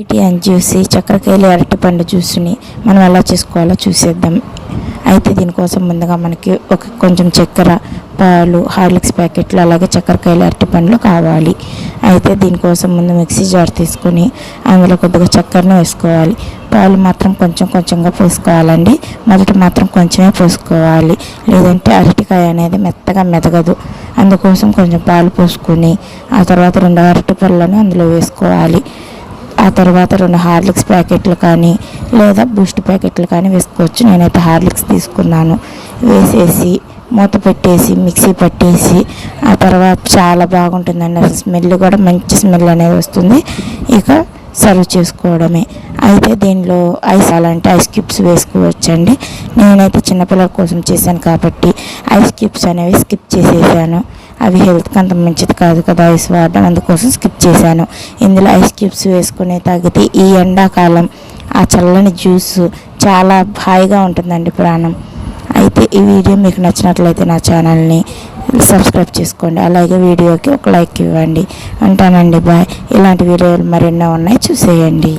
ఇటీ అని జ్యూసి అరటిపండు జ్యూస్ని మనం ఎలా చేసుకోవాలో చూసేద్దాం. అయితే దీనికోసం ముందుగా మనకి ఒక కొంచెం చక్కెర పాలు హార్లిక్స్ ప్యాకెట్లు అలాగే చక్కెరకాయలు అరటిపండ్లు కావాలి. అయితే దీనికోసం ముందు మిక్సీ జార్ తీసుకొని అందులో కొద్దిగా చక్కెరను వేసుకోవాలి. పాలు మాత్రం కొంచెం కొంచెంగా పోసుకోవాలండి. మొదట మాత్రం కొంచెమే పోసుకోవాలి. లేదంటే అరటికాయ అనేది మెత్తగా మెదగదు. అందుకోసం కొంచెం పాలు పోసుకొని ఆ తర్వాత రెండు అరటి పళ్ళను అందులో వేసుకోవాలి. ఆ తర్వాత రెండు హార్లిక్స్ ప్యాకెట్లు కానీ లేదా బూస్ట్ ప్యాకెట్లు కానీ వేసుకోవచ్చు. నేనైతే హార్లిక్స్ తీసుకున్నాను. వేసేసి మూత పెట్టేసి మిక్సీ పట్టేసి ఆ తర్వాత చాలా బాగుంటుందండి. అసలు స్మెల్ కూడా మంచి స్మెల్ అనేది వస్తుంది. ఇక సర్వ్ చేసుకోవడమే. అయితే దీనిలో ఐస్ అలాంటి ఐస్ క్యూబ్స్ వేసుకోవచ్చండి. నేనైతే చిన్నపిల్లల కోసం చేశాను కాబట్టి ఐస్ క్యూబ్స్ అనేవి స్కిప్ చేసేసాను. అవి హెల్త్కి అంత మంచిది కాదు కదా ఐస్ వాడడం అందుకోసం స్కిప్ చేశాను. ఇందులో ఐస్ క్యూబ్స్ వేసుకునే తాగితే ఈ ఎండాకాలం ఆ చల్లని జ్యూస్ చాలా హాయిగా ఉంటుందండి ప్రాణం. అయితే ఈ వీడియో మీకు నచ్చినట్లయితే నా ఛానల్ని సబ్స్క్రైబ్ చేసుకోండి. అలాగే వీడియోకి ఒక లైక్ ఇవ్వండి. ఉంటానండి బాయ్. ఇలాంటి వీడియోలు మరెన్నో ఉన్నాయి చూసేయండి.